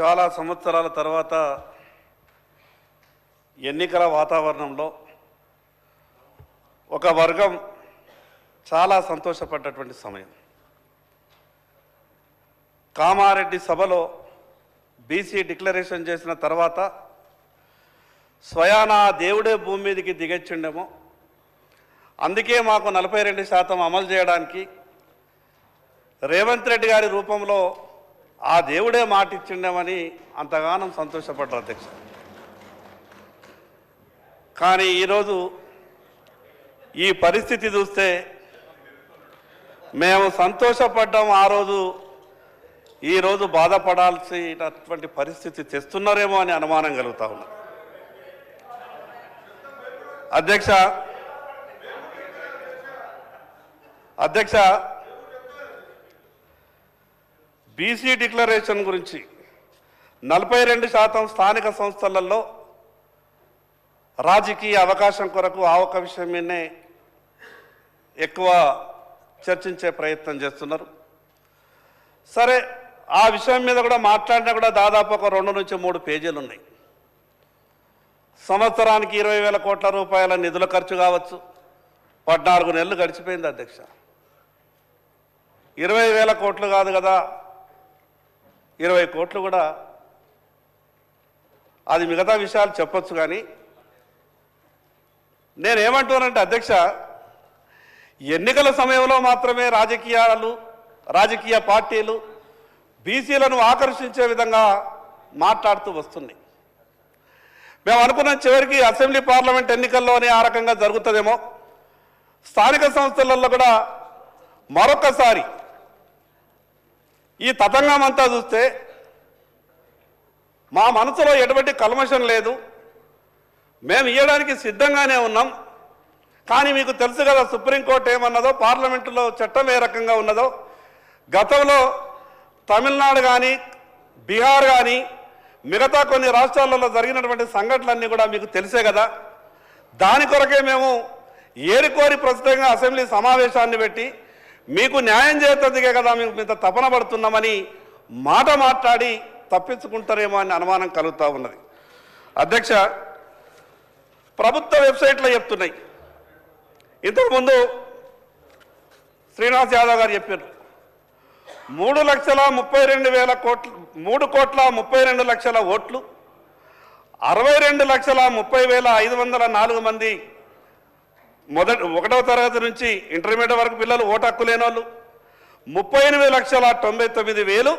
చాలా సంవత్సరాల తర్వాత ఎన్నికల వాతావరణంలో ఒక వర్గం చాలా సంతోషపడ్డటువంటి సమయం. కామారెడ్డి సభలో బీసీ డిక్లరేషన్ చేసిన తర్వాత స్వయానా దేవుడే భూమి మీదకి దిగొచ్చిండేమో. అందుకే మాకు నలభై రెండు శాతం అమలు చేయడానికి రేవంత్ రెడ్డి గారి రూపంలో ఆ దేవుడే మాట ఇచ్చిండమని అంతగానం సంతోషపడ్డారు అధ్యక్ష. కానీ ఈరోజు ఈ పరిస్థితి చూస్తే మేము సంతోషపడ్డాం ఆ రోజు ఈరోజు బాధపడాల్సినటువంటి పరిస్థితి తెస్తున్నారేమో అని అనుమానం కలుగుతా ఉన్నా అధ్యక్ష అధ్యక్ష బీసీ డిక్లరేషన్ గురించి నలభై రెండు శాతం స్థానిక సంస్థలలో రాజకీయ అవకాశం కొరకు ఆ ఒక విషయం మీదనే ఎక్కువ చర్చించే ప్రయత్నం చేస్తున్నారు. సరే ఆ విషయం మీద కూడా మాట్లాడినా కూడా దాదాపు ఒక రెండు నుంచి మూడు పేజీలు ఉన్నాయి. సంవత్సరానికి ఇరవై వేల కోట్ల రూపాయల నిధుల ఖర్చు కావచ్చు. పద్నాలుగు నెలలు గడిచిపోయింది అధ్యక్ష. ఇరవై వేల కోట్లు కాదు కదా ఇరవై కోట్లు కూడా అది మిగతా విషయాలు చెప్పొచ్చు కానీ నేనేమంటున్నానంటే అధ్యక్ష ఎన్నికల సమయంలో మాత్రమే రాజకీయాలు రాజకీయ పార్టీలు బీసీలను ఆకర్షించే విధంగా మాట్లాడుతూ వస్తున్నాయి. మేము అనుకున్న చివరికి అసెంబ్లీ పార్లమెంట్ ఎన్నికల్లోనే ఆ రకంగా జరుగుతుందేమో. స్థానిక సంస్థలలో కూడా మరొకసారి ఈ తతంగం అంతా చూస్తే మా మనసులో ఎటువంటి కల్మషం లేదు. మేము ఇవ్వడానికి సిద్ధంగానే ఉన్నాం. కానీ మీకు తెలుసు కదా సుప్రీంకోర్టు ఏమన్నదో పార్లమెంటులో చట్టం ఏ రకంగా ఉన్నదో. గతంలో తమిళనాడు కానీ బీహార్ కానీ మిగతా కొన్ని రాష్ట్రాలలో జరిగినటువంటి సంఘటనలన్నీ కూడా మీకు తెలిసే కదా. దాని కొరకే మేము ఏరికోరి ప్రస్తుతంగా అసెంబ్లీ సమావేశాన్ని పెట్టి మీకు న్యాయం చేస్తుందిగా కదా మేము ఇంత తపన పడుతున్నామని మాట మాట్లాడి తప్పించుకుంటారేమో అని అనుమానం కలుగుతూ ఉన్నది. అధ్యక్ష ప్రభుత్వ వెబ్సైట్లో చెప్తున్నాయి. ఇంతకుముందు శ్రీనివాస్ యాదవ్ గారు చెప్పారు మూడు లక్షల ముప్పై రెండు వేల కోట్లు మూడు కోట్ల ముప్పై రెండు లక్షల ఓట్లు అరవై రెండు లక్షల ముప్పై వేల ఐదు వందల నాలుగు మంది మొదటి ఒకటవ తరగతి నుంచి ఇంటర్మీడియట్ వరకు పిల్లలు ఓటు హక్కు లేని వాళ్ళు ముప్పై ఎనిమిది లక్షల తొంభై తొమ్మిది వేలు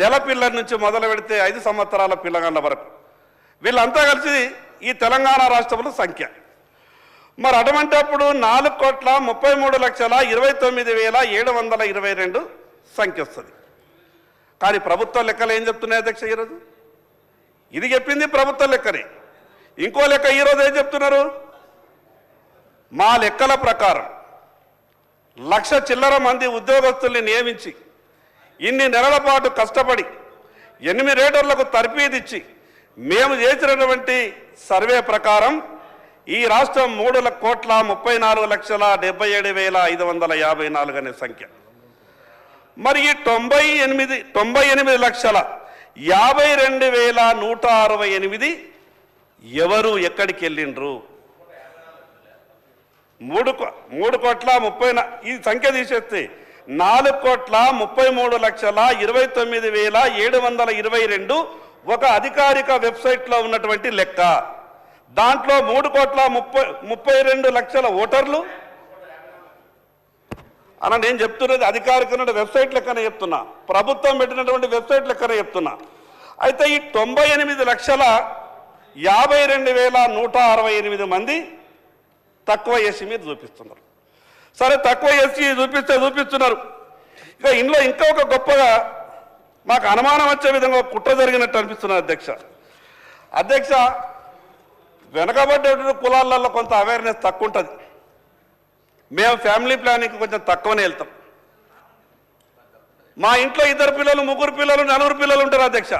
నెల పిల్లల నుంచి మొదలు పెడితే ఐదు సంవత్సరాల పిల్లగాళ్ళ వరకు. వీళ్ళంతా కలిసి ఈ తెలంగాణ రాష్ట్రంలో సంఖ్య. మరి అటువంటిప్పుడు నాలుగు కోట్ల ముప్పై మూడు లక్షల ఇరవై తొమ్మిది వేల ఏడు వందల ఇరవై రెండు సంఖ్య వస్తుంది. కానీ ప్రభుత్వ లెక్కలు ఏం చెప్తున్నాయి అధ్యక్ష ఈరోజు? ఇది చెప్పింది ప్రభుత్వ లెక్కనే. ఇంకో లెక్క ఈరోజు ఏం చెప్తున్నారు? మా లెక్కల ప్రకారం లక్ష చిల్లర మంది ఉద్యోగస్తుల్ని నియమించి ఇన్ని నెలల పాటు కష్టపడి ఎనిమిది రేటర్లకు తర్ఫీదిచ్చి మేము చేసినటువంటి సర్వే ప్రకారం ఈ రాష్ట్రం మూడు కోట్ల ముప్పై నాలుగు లక్షల డెబ్బై ఏడు వేల ఐదు వందల యాభై నాలుగు అనే సంఖ్య. మరి ఈ తొంభై ఎనిమిది తొంభై ఎనిమిది లక్షల యాభై రెండు వేల నూట అరవై ఎనిమిది ఎవరు ఎక్కడికి వెళ్ళిండ్రు? మూడు కో- మూడు కోట్ల ముప్పై ఈ సంఖ్య తీసేస్తే నాలుగు కోట్ల ముప్పై మూడు లక్షల ఇరవై తొమ్మిది వేల ఏడు వందల ఇరవై రెండు ఒక అధికారిక వెబ్సైట్లో ఉన్నటువంటి లెక్క. దాంట్లో మూడు కోట్ల ముప్పై ముప్పై రెండు లక్షల ఓటర్లు. అన్న నేను చెప్తున్నది అధికారిక వెబ్సైట్ లెక్కనే చెప్తున్నా. ప్రభుత్వం పెట్టినటువంటి వెబ్సైట్ లెక్కనే చెప్తున్నా. అయితే ఈ తొంభై ఎనిమిది లక్షల యాభై రెండు వేల నూట అరవై ఎనిమిది మంది తక్కువ ఎస్సీ మీద చూపిస్తున్నారు. సరే తక్కువ ఎస్సీ చూపిస్తే చూపిస్తున్నారు. ఇక ఇందులో ఇంకా ఒక గొప్పగా మాకు అనుమానం వచ్చే విధంగా కుట్ర జరిగినట్టు అనిపిస్తున్నారు అధ్యక్ష. అధ్యక్ష వెనకబడ్డటువంటి కులాలలో కొంత అవేర్నెస్ తక్కువ ఉంటుంది మేము ఫ్యామిలీ ప్లానింగ్ కొంచెం తక్కువనే వెళ్తాం. మా ఇంట్లో ఇద్దరు పిల్లలు ముగ్గురు పిల్లలు నలుగురు పిల్లలు ఉంటారు అధ్యక్ష.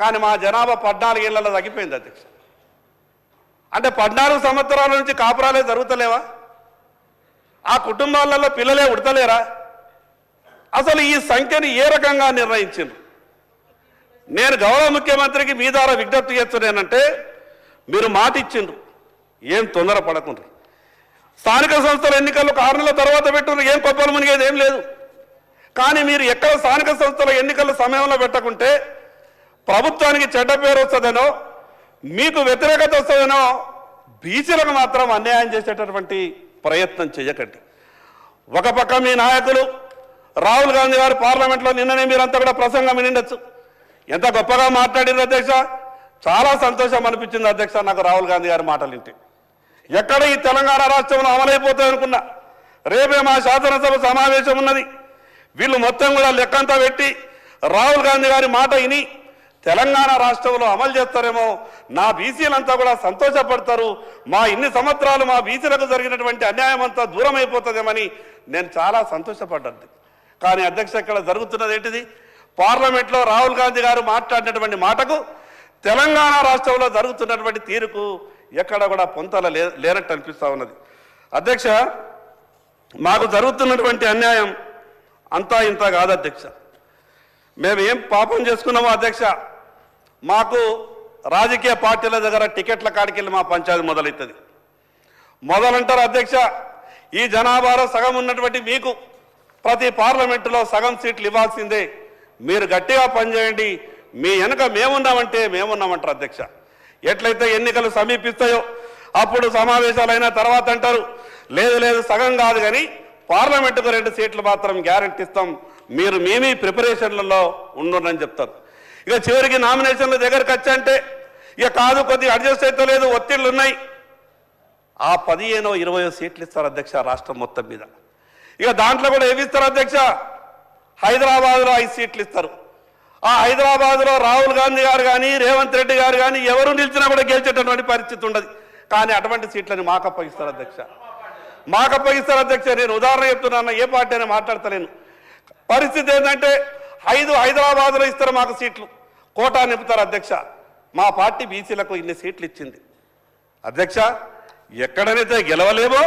కానీ మా జనాభా పద్నాలుగేళ్ళలో తగ్గిపోయింది అధ్యక్ష. అంటే పద్నాలుగు సంవత్సరాల నుంచి కాపురాలే జరుగుతలేవా? ఆ కుటుంబాలలో పిల్లలే ఉడతలేరా? అసలు ఈ సంఖ్యని ఏ రకంగా నిర్ణయించిండ్రు? నేను గౌరవ ముఖ్యమంత్రికి మీ ద్వారా విజ్ఞప్తి చేస్తున్నానంటే మీరు మాట ఇచ్చిండ్రు ఏం తొందర పడకుండా స్థానిక సంస్థల ఎన్నికలు ఆరు నెలల తర్వాత పెట్టుకున్న ఏం కొప్పలు మునిగేది ఏం లేదు. కానీ మీరు ఎక్కడ స్థానిక సంస్థల ఎన్నికల సమయంలో పెట్టకుంటే ప్రభుత్వానికి చెడ్డ పేరు వస్తుందనో మీకు వ్యతిరేకత వస్తుందనో బీసీలకు మాత్రం అన్యాయం చేసేటటువంటి ప్రయత్నం చేయకండి. ఒక పక్క మీ నాయకులు రాహుల్ గాంధీ గారు పార్లమెంట్లో నిన్ననే మీరంతా కూడా ప్రసంగం వినిండొచ్చు. ఎంత గొప్పగా మాట్లాడింది అధ్యక్ష? చాలా సంతోషం అనిపించింది అధ్యక్ష నాకు రాహుల్ గాంధీ గారి మాటలు ఎక్కడ ఈ తెలంగాణ రాష్ట్రంలో అమలైపోతాయి అనుకున్నా? రేపే మా శాసనసభ సమావేశం ఉన్నది. వీళ్ళు మొత్తం కూడా లెక్కంతా పెట్టి రాహుల్ గాంధీ గారి మాట విని తెలంగాణ రాష్ట్రంలో అమలు చేస్తారేమో నా బీసీలంతా కూడా సంతోషపడతారు. మా ఇన్ని సంవత్సరాలు మా బీసీలకు జరిగినటువంటి అన్యాయం అంతా దూరం అయిపోతుందేమని నేను చాలా సంతోషపడ్డాను. కానీ అధ్యక్ష ఇక్కడ జరుగుతున్నది ఏంటిది? పార్లమెంట్లో రాహుల్ గాంధీ గారు మాట్లాడినటువంటి మాటకు తెలంగాణ రాష్ట్రంలో జరుగుతున్నటువంటి తీరుకు ఎక్కడ కూడా పొంతల లే లేనట్టు అనిపిస్తూ ఉన్నది. అధ్యక్ష మాకు జరుగుతున్నటువంటి అన్యాయం అంతా ఇంత కాదు అధ్యక్ష. మేము ఏం పాపం చేసుకున్నామో అధ్యక్ష? మాకు రాజకీయ పార్టీల దగ్గర టికెట్ల కాడికి వెళ్ళి మా పంచాయతీ మొదలవుతుంది మొదలంటారు అధ్యక్ష ఈ జనాభాలో సగం ఉన్నటువంటి మీకు ప్రతి పార్లమెంటులో సగం సీట్లు ఇవ్వాల్సిందే. మీరు గట్టిగా పనిచేయండి. మీ వెనుక మేమున్నామంటే మేమున్నామంటారు అధ్యక్ష. ఎట్లయితే ఎన్నికలు సమీపిస్తాయో అప్పుడు సమావేశాలు అయిన తర్వాత అంటారు. లేదు లేదు సగం కాదు కానీ పార్లమెంటుకు రెండు సీట్లు మాత్రం గ్యారెంటీ ఇస్తాం. మీరు మేమీ ప్రిపరేషన్లలో ఉండరని చెప్తారు. ఇక చివరికి నామినేషన్ల దగ్గరకు వచ్చంటే ఇక కాదు కొద్దిగా అడ్జస్ట్ అయితే లేదు ఒత్తిళ్ళు ఉన్నాయి ఆ పదిహేనో ఇరవయో సీట్లు ఇస్తారు అధ్యక్ష రాష్ట్రం మొత్తం మీద. ఇక దాంట్లో కూడా ఏమి ఇస్తారు అధ్యక్ష? హైదరాబాద్లో ఐదు సీట్లు ఇస్తారు. ఆ హైదరాబాద్లో రాహుల్ గాంధీ గారు కానీ రేవంత్ రెడ్డి గారు కానీ ఎవరు నిలిచినా కూడా గెలిచేటటువంటి పరిస్థితి ఉండదు. కానీ అటువంటి సీట్లని మాకు అప్పగిస్తారు అధ్యక్ష. మాకు అప్పగిస్తారు అధ్యక్ష నేను ఉదాహరణ చెప్తున్నాను ఏ పార్టీ అని మాట్లాడతలేను. పరిస్థితి ఏంటంటే ఐదు హైదరాబాద్లో ఇస్తారు మాకు సీట్లు. కోటా నింపుతారు అధ్యక్ష. మా పార్టీ బీసీలకు ఇన్ని సీట్లు ఇచ్చింది. అధ్యక్ష ఎక్కడనైతే గెలవలేమో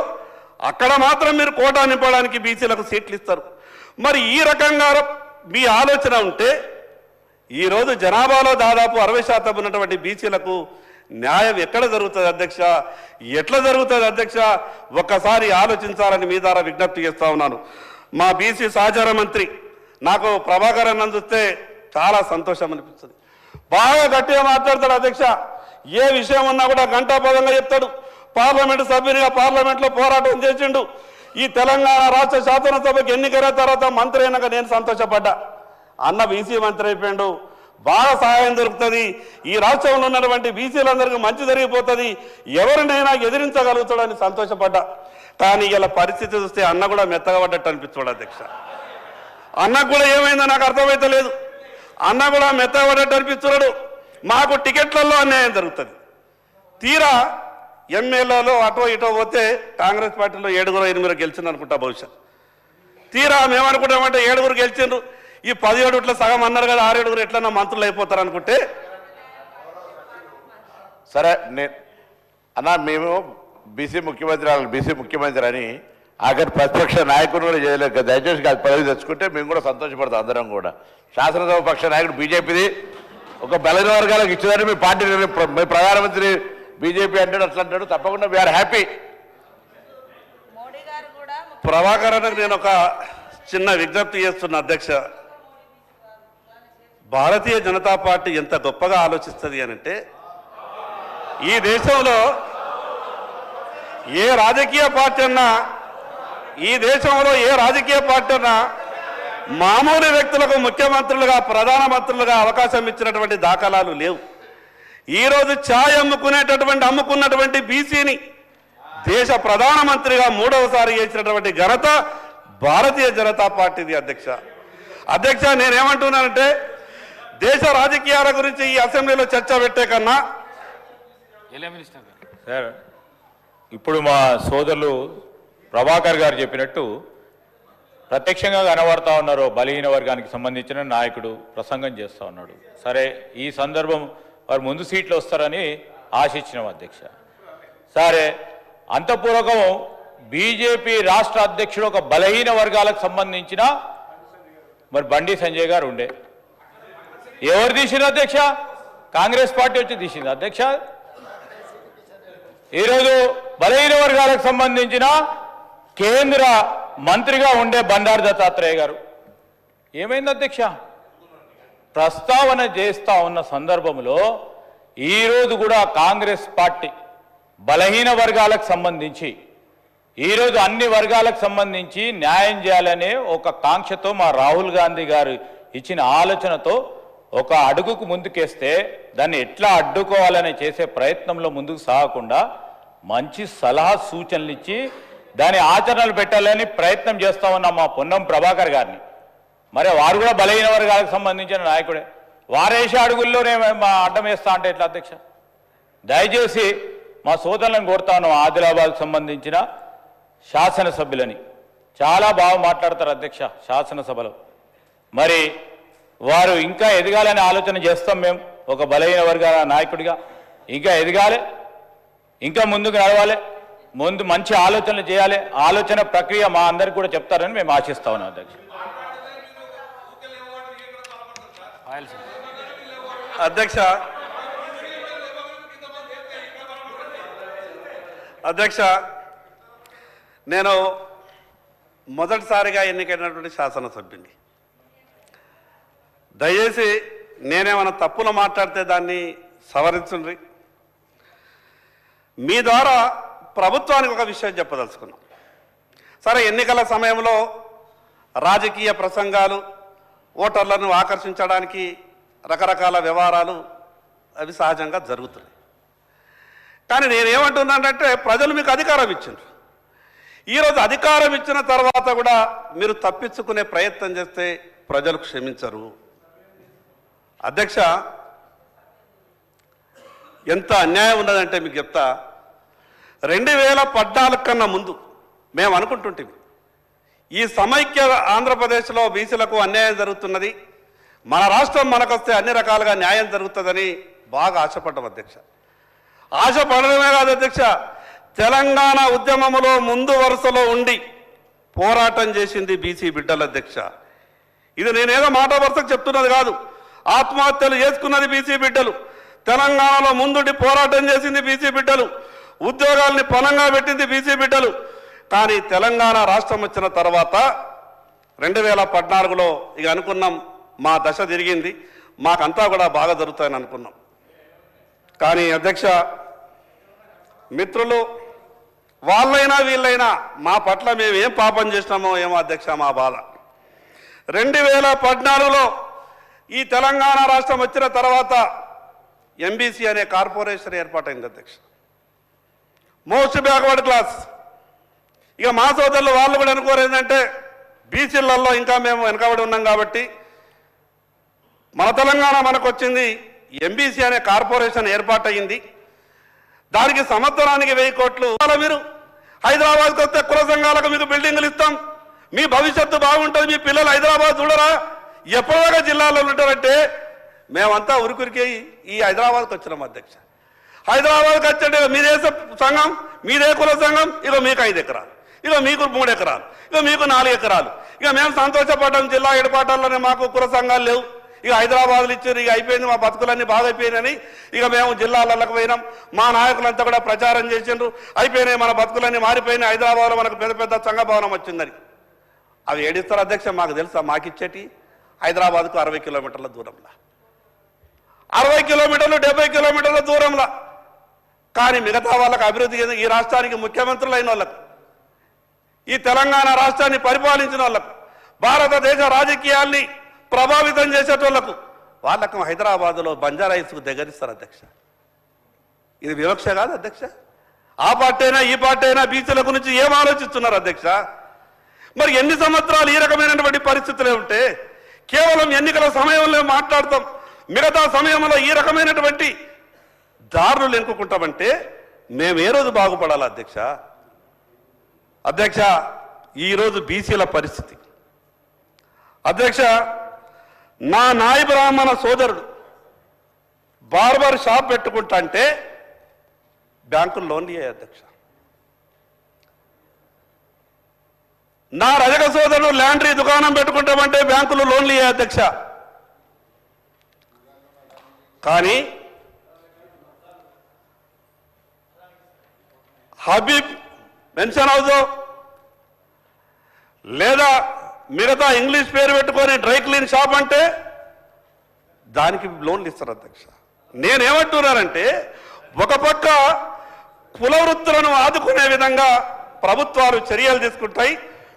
అక్కడ మాత్రం మీరు కోటా నింపడానికి బీసీలకు సీట్లు ఇస్తారు. మరి ఈ రకంగా మీ ఆలోచన ఉంటే ఈరోజు జనాభాలో దాదాపు అరవై శాతం ఉన్నటువంటి బీసీలకు న్యాయం ఎక్కడ జరుగుతుంది అధ్యక్ష? ఎట్లా జరుగుతుంది అధ్యక్ష? ఒక్కసారి ఆలోచించాలని మీ ద్వారా విజ్ఞప్తి చేస్తా ఉన్నాను. మా బీసీ సహచార మంత్రి నాకు ప్రభాకర్ అన్న చూస్తే చాలా సంతోషం అనిపిస్తుంది. బాగా గట్టిగా మాట్లాడతాడు అధ్యక్ష. ఏ విషయం ఉన్నా కూడా గంటాపదంగా చెప్తాడు. పార్లమెంటు సభ్యునిగా పార్లమెంట్లో పోరాటం చేసిండు. ఈ తెలంగాణ రాష్ట్ర శాసనసభకి ఎన్నికల తర్వాత మంత్రి అయినాక నేను సంతోషపడ్డా. అన్న బీసీ మంత్రి అయిపోయాడు. బాగా సహాయం దొరుకుతుంది. ఈ రాష్ట్రంలో ఉన్నటువంటి బీసీలందరికీ మంచి జరిగిపోతుంది. ఎవరినైనా ఎదిరించగలుగుతాడని సంతోషపడ్డా. కానీ ఇలా పరిస్థితి చూస్తే అన్న కూడా మెత్తగా పడ్డట్టు అనిపిస్తాడు అధ్యక్ష. అన్నకు కూడా ఏమైందో నాకు అర్థమైతే లేదు అన్న కూడా మెత్తగా పడ్డట్టు అనిపిస్తున్నాడు. మాకు టికెట్లలో అన్యాయం జరుగుతుంది. తీరా ఎమ్మెల్యేలో అటో ఇటో పోతే కాంగ్రెస్ పార్టీలో ఏడుగురు ఎనిమిది గెలిచింది అనుకుంటా బహుశా తీరా మేమనుకుంటామంటే ఏడుగురు గెలిచిండ్రు. ఈ పదిహేడు ఇట్లా సగం అన్నారు కదా ఆరేడుగురు ఎట్లన్నా మంత్రులు అయిపోతారు అనుకుంటే. సరే నే అన్న మేము బీసీ ముఖ్యమంత్రి బీసీ ముఖ్యమంత్రి అని అక్కడ ప్రతిపక్ష నాయకుడు కూడా చేయలేక దయచేసి కాదు పదవి తెచ్చుకుంటే మేము కూడా సంతోషపడతాం అందరం కూడా. శాసనసభ పక్ష నాయకుడు బీజేపీది ఒక బలైన వర్గాలకు ఇచ్చిందని మీ పార్టీ మీ ప్రధానమంత్రి బీజేపీ అంటాడు అట్లా అంటాడు. తప్పకుండా వీఆర్ హ్యాపీ ప్రభాకరణకు ప్రభాకర్ నేను ఒక చిన్న విజ్ఞప్తి చేస్తున్న అధ్యక్ష. భారతీయ జనతా పార్టీ ఎంత గొప్పగా ఆలోచిస్తుంది అని అంటే ఈ దేశంలో ఏ రాజకీయ పార్టీ అన్నా ఈ దేశంలో ఏ రాజకీయ పార్టీ అన్నా మామూలు వ్యక్తులకు ముఖ్యమంత్రులుగా ప్రధానమంత్రులుగా అవకాశం ఇచ్చినటువంటి దాఖలాలు లేవు. ఈరోజు ఛాయ్ అమ్ముకునేటటువంటి అమ్ముకున్నటువంటి బీసీని దేశ ప్రధానమంత్రిగా మూడవసారి చేసినటువంటి ఘనత భారతీయ జనతా పార్టీది అధ్యక్ష. అధ్యక్ష నేనేమంటున్నానంటే దేశ రాజకీయాల గురించి ఈ అసెంబ్లీలో చర్చ పెట్టే కన్నా సార్ ఇప్పుడు మా సోదరులు ప్రభాకర్ గారు చెప్పినట్టు ప్రత్యక్షంగా కనబడతా ఉన్నారో బలహీన వర్గానికి సంబంధించిన నాయకుడు ప్రసంగం చేస్తూ ఉన్నాడు. సరే ఈ సందర్భం వారు ముందు సీట్లు వస్తారని ఆశించినాం అధ్యక్ష. సరే అంతపూర్వకం బీజేపీ రాష్ట్ర అధ్యక్షుడు ఒక బలహీన వర్గాలకు సంబంధించిన మరి బండి సంజయ్ గారు ఉండే. ఎవరు తీసింది అధ్యక్ష? కాంగ్రెస్ పార్టీ వచ్చి తీసింది. అధ్యక్ష ఈరోజు బలహీన వర్గాలకు సంబంధించిన కేంద్ర మంత్రిగా ఉండే బండారు దత్తాత్రేయ గారు. ఏమైంది అధ్యక్ష? ప్రస్తావన చేస్తా ఉన్న సందర్భంలో ఈరోజు కూడా కాంగ్రెస్ పార్టీ బలహీన వర్గాలకు సంబంధించి ఈరోజు అన్ని వర్గాలకు సంబంధించి న్యాయం చేయాలనే ఒక కాంక్షతో మా రాహుల్ గాంధీ గారు ఇచ్చిన ఆలోచనతో ఒక అడుగుకు ముందుకేస్తే దాన్ని ఎట్లా అడ్డుకోవాలని చేసే ప్రయత్నంలో ముందుకు సాగకుండా మంచి సలహా సూచనలు ఇచ్చి దాని ఆచరణలు పెట్టాలని ప్రయత్నం చేస్తామన్నా మా పొన్నం ప్రభాకర్ గారిని. మరి వారు కూడా బలహీన వర్గాలకు సంబంధించిన నాయకుడే. వారేసే అడుగుల్లోనే మా అడ్డం వేస్తా అంటే ఎట్లా అధ్యక్ష? దయచేసి మా సోదరులను కోరుతాను ఆదిలాబాద్కు సంబంధించిన శాసనసభ్యులని. చాలా బాగా మాట్లాడతారు అధ్యక్ష శాసనసభలో. మరి వారు ఇంకా ఎదగాలని ఆలోచన చేస్తాం మేము. ఒక బలహీన వర్గాల నాయకుడిగా ఇంకా ఎదగాలి ఇంకా ముందుకు నడవాలి ముందు మంచి ఆలోచనలు చేయాలి. ఆలోచన ప్రక్రియ మా అందరికి కూడా చెప్తారని మేము ఆశిస్తా ఉన్నాం అధ్యక్ష. అధ్యక్ష అధ్యక్ష నేను మొదటిసారిగా ఎన్నికైనటువంటి శాసనసభ్యుని దయచేసి నేనేమైనా తప్పులు మాట్లాడితే దాన్ని సవరించుండ్రి మీ ద్వారా ప్రభుత్వానికి ఒక విషయం చెప్పదలుచుకున్నాం. సరే ఎన్నికల సమయంలో రాజకీయ ప్రసంగాలు ఓటర్లను ఆకర్షించడానికి రకరకాల వ్యవహారాలు అవి సహజంగా జరుగుతున్నాయి. కానీ నేనేమంటున్నానంటే ప్రజలు మీకు అధికారం ఇచ్చిండ్రు. ఈరోజు అధికారం ఇచ్చిన తర్వాత కూడా మీరు తప్పించుకునే ప్రయత్నం చేస్తే ప్రజలు క్షమించరు. అధ్యక్ష ఎంత అన్యాయం ఉన్నదంటే మీకు చెప్తా. రెండు వేల పద్నాలుగు కన్నా ముందు మేము అనుకుంటుంటే ఈ సమైక్య ఆంధ్రప్రదేశ్లో బీసీలకు అన్యాయం జరుగుతున్నది. మన రాష్ట్రం మనకొస్తే అన్ని రకాలుగా న్యాయం జరుగుతుందని బాగా ఆశపడ్డాం అధ్యక్ష. ఆశపడడమే కాదు అధ్యక్ష తెలంగాణ ఉద్యమంలో ముందు వరుసలో ఉండి పోరాటం చేసింది బీసీ బిడ్డల అధ్యక్ష. ఇది నేనేదో మాట వరుసకు చెప్తున్నది కాదు. ఆత్మహత్యలు చేసుకున్నది బీసీ బిడ్డలు. తెలంగాణలో ముందుండి పోరాటం చేసింది బీసీ బిడ్డలు. ఉద్యోగాల్ని పనంగా పెట్టింది బీసీ బిడ్డలు. కానీ తెలంగాణ రాష్ట్రం వచ్చిన తర్వాత రెండు వేల పద్నాలుగులో ఇక అనుకున్నాం మా దశ తిరిగింది. మాకంతా కూడా బాగా జరుగుతాయని అనుకున్నాం. కానీ అధ్యక్ష మిత్రులు వాళ్ళైనా వీళ్ళైనా మా పట్ల మేము ఏం పాపం చేసినామో ఏమో అధ్యక్ష మా బాధ. రెండు వేల పద్నాలుగులో ఈ తెలంగాణ రాష్ట్రం వచ్చిన తర్వాత ఎంబీసీ అనే కార్పొరేషన్ ఏర్పాటైంది అధ్యక్ష. Most backward class. ఇక మా సోదరులు వాళ్ళు కూడా అనుకోరు ఏంటంటే బీసీలలో ఇంకా మేము వెనకబడి ఉన్నాం కాబట్టి. మన తెలంగాణ మనకు వచ్చింది ఎంబీసీ అనే కార్పొరేషన్ ఏర్పాటయింది దానికి సంవత్సరానికి వెయ్యి కోట్లు మీరు? హైదరాబాద్కి వస్తే కుల సంఘాలకు మీకు బిల్డింగులు ఇస్తాం. మీ భవిష్యత్తు బాగుంటుంది మీ పిల్లలు హైదరాబాద్ చూడరా? ఎప్పటిదాకా జిల్లాలో ఉంటారంటే మేమంతా ఉరికురికి ఈ హైదరాబాద్కి వచ్చినాం అధ్యక్ష. హైదరాబాద్కి వచ్చంటే మీదే సంఘం మీదే కుల సంఘం ఇక మీకు ఐదు ఎకరాలు. ఇక మీకు మూడు ఎకరాలు. ఇక మీకు నాలుగు ఎకరాలు. ఇక మేము సంతోషపడ్డాం జిల్లా ఏడుపాటాల్లోనే మాకు కుల సంఘాలు లేవు. ఇక హైదరాబాద్లో ఇచ్చారు ఇక అయిపోయింది మా బతుకులన్నీ బాగా అయిపోయినాయని ఇక మేము జిల్లాలకు పోయినాం. మా నాయకులంతా కూడా ప్రచారం చేసిండ్రు. అయిపోయినాయి మన బతుకులన్నీ మారిపోయినాయి. హైదరాబాద్లో మనకు పెద్ద పెద్ద సంఘ భవనం వచ్చిందని. అవి ఏడిస్తారు అధ్యక్ష మాకు తెలుసా? మాకిచ్చేటి హైదరాబాద్కు అరవై కిలోమీటర్ల దూరంలో. అరవై కిలోమీటర్లు డెబ్బై కిలోమీటర్ల దూరంలో. కానీ మిగతా వాళ్ళకి అభివృద్ధి ఈ రాష్ట్రానికి ముఖ్యమంత్రులు అయిన వాళ్ళకు ఈ తెలంగాణ రాష్ట్రాన్ని పరిపాలించిన వాళ్ళకు భారతదేశ రాజకీయాల్ని ప్రభావితం చేసేటోళ్ళకు వాళ్ళకు హైదరాబాద్లో బంజారా దగ్గరిస్తారు అధ్యక్ష. ఇది వివక్ష కాదు అధ్యక్ష. ఆ పార్టీ అయినా ఈ పార్టీ అయినా బీసీల గురించి ఏం ఆలోచిస్తున్నారు అధ్యక్ష? మరి ఎన్ని సంవత్సరాలు ఈ రకమైనటువంటి పరిస్థితులే ఉంటే కేవలం ఎన్నికల సమయంలో మాట్లాడతాం. మిగతా సమయంలో ఈ రకమైనటువంటి దారులు ఎన్నుకుంటామంటే మేము ఏ రోజు బాగుపడాలి అధ్యక్ష? అధ్యక్ష ఈరోజు బీసీల పరిస్థితి. అధ్యక్ష నా నాయ బ్రాహ్మణ సోదరుడు బార్బర్ షాప్ పెట్టుకుంటా అంటే బ్యాంకులు లోన్లు ఇయ్యాయి అధ్యక్ష. నా రజక సోదరుడు ల్యాండ్రీ దుకాణం పెట్టుకుంటామంటే బ్యాంకులు లోన్లు ఇయ్యే అధ్యక్ష. కానీ హబీబ్ మెన్షన్ అవుదో లేదా మిగతా ఇంగ్లీష్ పేరు పెట్టుకొని డ్రై క్లీన్ షాప్ అంటే దానికి లోన్లు ఇస్తారు అధ్యక్ష. నేనేమంటున్నానంటే ఒక పక్క కుల వృత్తులను ఆదుకునే విధంగా ప్రభుత్వాలు చర్యలు తీసుకుంటాయి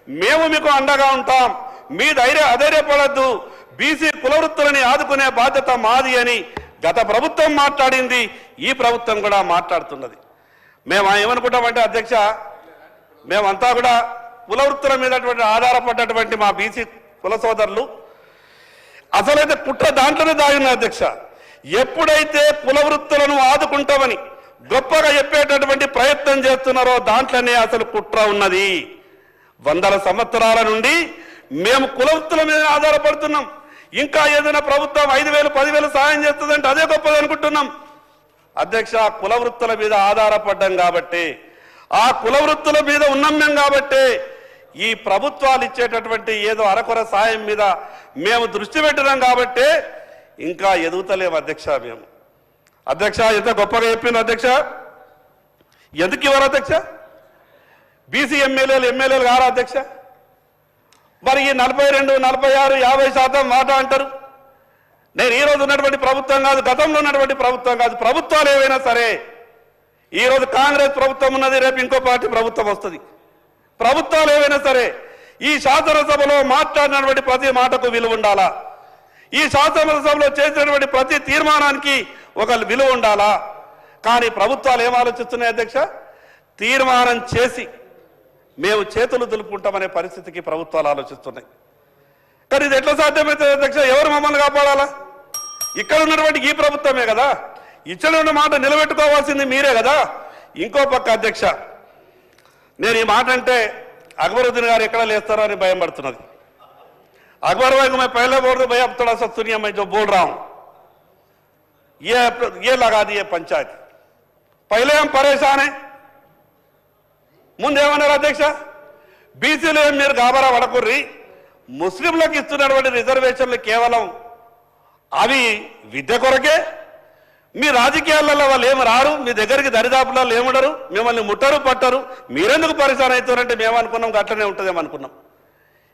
మేము మీకు అండగా ఉంటాం. మీ ధైర్య అధైర్యపడద్దు. బీసీ కుల వృత్తులని ఆదుకునే బాధ్యత మాది అని గత ప్రభుత్వం మాట్లాడింది. ఈ ప్రభుత్వం కూడా మాట్లాడుతున్నది. మేము ఏమనుకుంటామంటే అధ్యక్ష మేమంతా కూడా కుల వృత్తుల మీద ఆధారపడ్డటువంటి మా బీసీ కుల సోదరులు. అసలైతే కుట్ర దాంట్లోనే దాగిన అధ్యక్ష. ఎప్పుడైతే కుల వృత్తులను ఆదుకుంటామని గొప్పగా చెప్పేటటువంటి ప్రయత్నం చేస్తున్నారో దాంట్లోనే అసలు కుట్ర ఉన్నది. వందల సంవత్సరాల నుండి మేము కులవృత్తుల మీద ఆధారపడుతున్నాం. ఇంకా ఏదైనా ప్రభుత్వం ఐదు వేలు పదివేలు సాయం చేస్తుందంటే అదే గొప్పది అనుకుంటున్నాం. అధ్యక్ష కులవృత్తుల మీద ఆధారపడ్డం కాబట్టి ఆ కులవృత్తుల మీద ఉన్నాం మేము కాబట్టి ఈ ప్రభుత్వాలు ఇచ్చేటటువంటి ఏదో అరకొర సాయం మీద మేము దృష్టి పెట్టినాం కాబట్టి ఇంకా ఎదుగుతలేము అధ్యక్ష మేము. అధ్యక్ష ఎంత గొప్పగా చెప్పింది అధ్యక్ష? ఎందుకు ఇవ్వరు అధ్యక్ష? బీసీ ఎమ్మెల్యేలు ఎమ్మెల్యేలు కారా అధ్యక్ష? మరి ఈ నలభై రెండు నలభై ఆరు యాభై శాతం మాట అంటారు? నేను ఈ రోజు ఉన్నటువంటి ప్రభుత్వం కాదు గతంలో ఉన్నటువంటి ప్రభుత్వం కాదు. ప్రభుత్వాలు ఏవైనా సరే ఈరోజు కాంగ్రెస్ ప్రభుత్వం ఉన్నది రేపు ఇంకో పార్టీ ప్రభుత్వం వస్తుంది. ప్రభుత్వాలు ఏవైనా సరే ఈ శాసనసభలో మాట్లాడినటువంటి ప్రతి మాటకు విలువ ఉండాలా? ఈ శాసనసభలో చేసినటువంటి ప్రతి తీర్మానానికి ఒక విలువ ఉండాలా? కానీ ప్రభుత్వాలు ఏం ఆలోచిస్తున్నాయి అధ్యక్ష? తీర్మానం చేసి మేము చేతులు దులుపుకుంటామనే పరిస్థితికి ప్రభుత్వాలు ఆలోచిస్తున్నాయి కానీ ఇది ఎట్లా సాధ్యమవుతుంది అధ్యక్ష ఎవరు మమ్మల్ని కాపాడాలా ఇక్కడ ఉన్నటువంటి ఈ ప్రభుత్వమే కదా ఇచ్చిన ఉన్న మాట నిలబెట్టుకోవాల్సింది మీరే కదా ఇంకో పక్క అధ్యక్ష నేను ఈ మాట అంటే అక్బరుద్దీన్ గారు ఎక్కడ లేస్తారో అని భయం పడుతున్నది अकबर भाई को मैं पहले बोल दूं भाई अब थोड़ा सा सुनिए मैं जो बोल रहा हूं ये ये लगा दिए पंचायत पहले हम परेशान हैं ముందేమన్నారు అధ్యక్ష? బీసీలు ఏం మీరు గాబరా పడకుర్రి? ముస్లింలకు ఇస్తున్నటువంటి రిజర్వేషన్లు కేవలం అవి విద్య కొరకే? మీ రాజకీయాలలో వాళ్ళు ఏమి రారు? మీ దగ్గరికి దరిదాపులలో ఏముండరు మిమ్మల్ని ముట్టరు పట్టరు. మీరెందుకు పరిశాన్ అవుతారంటే మేము అనుకున్నాం అట్లనే ఉంటుందేమో అనుకున్నాం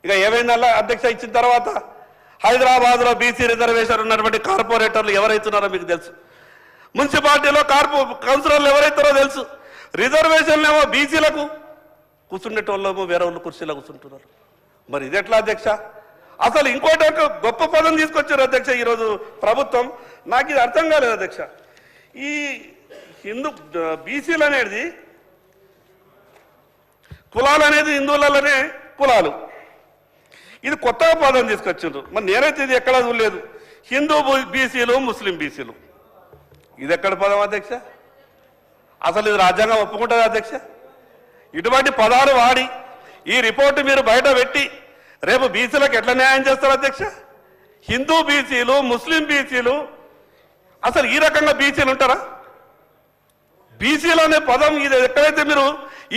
ఇక ఏమైందల్లా అధ్యక్ష ఇచ్చిన తర్వాత? హైదరాబాద్లో బీసీ రిజర్వేషన్ ఉన్నటువంటి కార్పొరేటర్లు ఎవరైతున్నారో మీకు తెలుసు. మున్సిపాలిటీలో కార్పొ కౌన్సిలర్లు ఎవరైతారో తెలుసు. రిజర్వేషన్లు ఏమో బీసీలకు. కూర్చుండేటోళ్ళేమో వేరే వాళ్ళు కుర్చీలో కూర్చుంటున్నారు. మరి ఇది ఎట్లా అధ్యక్ష? అసలు ఇంకోటి ఒక గొప్ప పదం తీసుకొచ్చారు అధ్యక్ష ఈరోజు ప్రభుత్వం. నాకు ఇది అర్థం కాలేదు అధ్యక్ష. ఈ హిందూ బీసీలు అనేది కులాలు అనేది హిందువులలోనే కులాలు. ఇది కొత్తగా పదం తీసుకొచ్చిండ్రు. మరి నేనైతే ఇది ఎక్కడా చూడలేదు. హిందూ బీసీలు ముస్లిం బీసీలు. ఇది ఎక్కడ పదం అధ్యక్ష? అసలు ఇది రాజ్యాంగం ఒప్పుకుంటుంది అధ్యక్ష? ఇటువంటి పదాలు వాడి ఈ రిపోర్టు మీరు బయట పెట్టి రేపు బీసీలకు ఎట్లా న్యాయం చేస్తారు అధ్యక్ష? హిందూ బీసీలు ముస్లిం బీసీలు అసలు ఈ రకంగా బీసీలు ఉంటారా? బీసీలు అనే పదం ఇది ఎక్కడైతే మీరు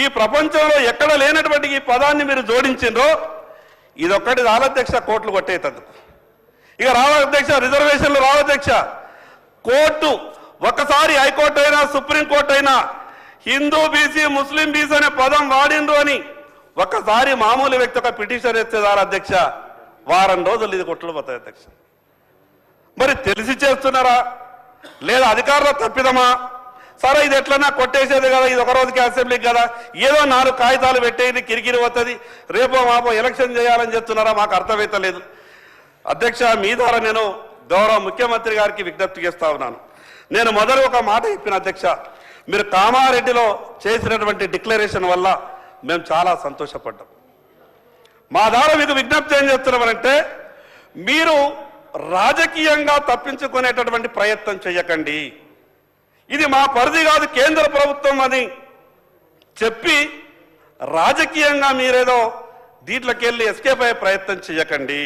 ఈ ప్రపంచంలో ఎక్కడ లేనటువంటి ఈ పదాన్ని మీరు జోడించిండ్రో ఇది ఒక్కటి రాలధ్యక్ష కోట్లు కొట్టేటందుకు. ఇక రావాలధ్యక్ష రిజర్వేషన్లు రావాలధ్యక్ష కోర్టు ఒకసారి హైకోర్టు అయినా సుప్రీంకోర్టు అయినా హిందూ బీసీ ముస్లిం బీసీ అనే పదం వాడిండ్రు అని ఒకసారి మామూలు వ్యక్తి ఒక పిటిషన్ ఎత్తేదారు అధ్యక్ష? వారం రోజులు ఇది కొట్లు పోతాయి అధ్యక్ష. మరి తెలిసి చేస్తున్నారా? లేదా అధికారుల తప్పిదమా? సరే ఇది ఎట్లన్నా కొట్టేసేది కదా ఇది ఒక రోజుకి అసెంబ్లీకి కదా ఏదో నాలుగు కాగితాలు పెట్టేది కిరికిరి వస్తుంది రేపో మాపో ఎలక్షన్ చేయాలని చెప్తున్నారా? మాకు అర్థమైతలేదు. అధ్యక్ష మీ ద్వారా నేను గౌరవ ముఖ్యమంత్రి గారికి విజ్ఞప్తి చేస్తా ఉన్నాను. నేను మొదలు ఒక మాట చెప్పిన అధ్యక్ష మీరు కామారెడ్డిలో చేసినటువంటి డిక్లరేషన్ వల్ల మేము చాలా సంతోషపడ్డాం. మా ద్వారా మీకు విజ్ఞప్తి ఏం చేస్తున్నామనంటే మీరు రాజకీయంగా తప్పించుకునేటటువంటి ప్రయత్నం చేయకండి ఇది మా పరిధి కాదు కేంద్ర ప్రభుత్వం అని చెప్పి రాజకీయంగా మీరేదో దీంట్లోకి వెళ్ళి ఎస్కేప్ అయ్యే ప్రయత్నం చేయకండి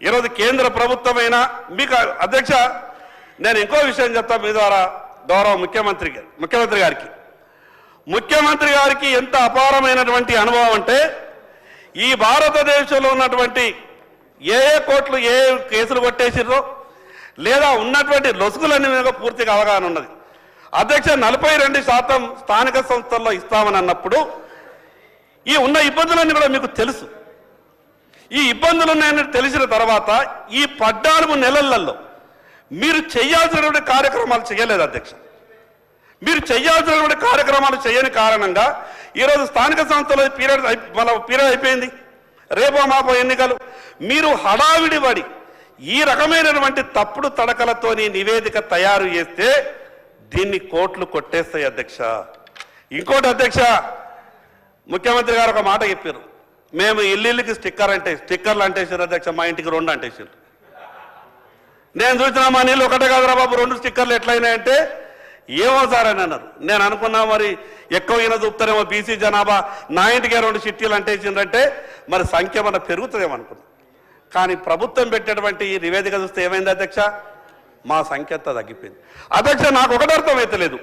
ఈరోజు కేంద్ర ప్రభుత్వమైనా మీకు అధ్యక్ష నేను ఇంకో విషయం చెప్తా మీ ద్వారా గౌరవ ముఖ్యమంత్రి ముఖ్యమంత్రి గారికి. ముఖ్యమంత్రి గారికి ఎంత అపారమైనటువంటి అనుభవం అంటే ఈ భారతదేశంలో ఉన్నటువంటి ఏ ఏ కోట్లు ఏ ఏ కేసులు కొట్టేసిర్రో లేదా ఉన్నటువంటి లొసుగులన్నీ మీద పూర్తిగా అవగాహన ఉన్నది. అధ్యక్ష నలభై రెండు శాతం స్థానిక సంస్థల్లో ఇస్తామని అన్నప్పుడు ఈ ఉన్న ఇబ్బందులన్నీ కూడా మీకు తెలుసు. ఈ ఇబ్బందులు ఉన్నాయని తెలిసిన తర్వాత ఈ పద్నాలుగు నెలలలో మీరు చేయాల్సినటువంటి కార్యక్రమాలు చేయలేదు అధ్యక్ష. మీరు చేయాల్సినటువంటి కార్యక్రమాలు చేయని కారణంగా ఈరోజు స్థానిక సంస్థల పీరియడ్ మన పీరియడ్ అయిపోయింది. రేపో మాపో ఎన్నికలు. మీరు హడావిడి పడి ఈ రకమైనటువంటి తప్పుడు తడకలతోని నివేదిక తయారు చేస్తే దీన్ని కోట్లు కొట్టేస్తాయి అధ్యక్ష. ఇంకోటి అధ్యక్ష ముఖ్యమంత్రి గారు ఒక మాట చెప్పారు. మేము ఇల్లుకి స్టిక్కర్ అంటే స్టిక్కర్లు అంటేసారు అధ్యక్ష మా ఇంటికి రెండు అంటేసారు నేను చూసిన మా నీళ్ళు ఒకటే కాదురా బాబు రెండు స్టిక్కర్లు ఎట్లయినాయంటే ఏమో సార్ అని అన్నారు. నేను అనుకున్నా మరి ఎక్కువ ఈయన చూపుతారేమో బీసీ జనాభా నా ఇంటికే రెండు చిట్టీలు అంటేసిందంటే మరి సంఖ్య మన పెరుగుతుందేమో అనుకున్నా. కానీ ప్రభుత్వం పెట్టేటువంటి ఈ నివేదిక చూస్తే ఏమైంది అధ్యక్ష? మా సంఖ్య అంతా తగ్గిపోయింది. అధ్యక్ష నాకు ఒకటి అర్థమైతలేదు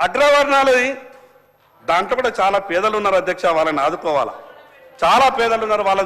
అగ్రవర్ణాలది దాంట్లో కూడా చాలా పేదలు ఉన్నారు అధ్యక్ష వాళ్ళని ఆదుకోవాలా? చాలా పేదలు ఉన్నారు వాళ్ళని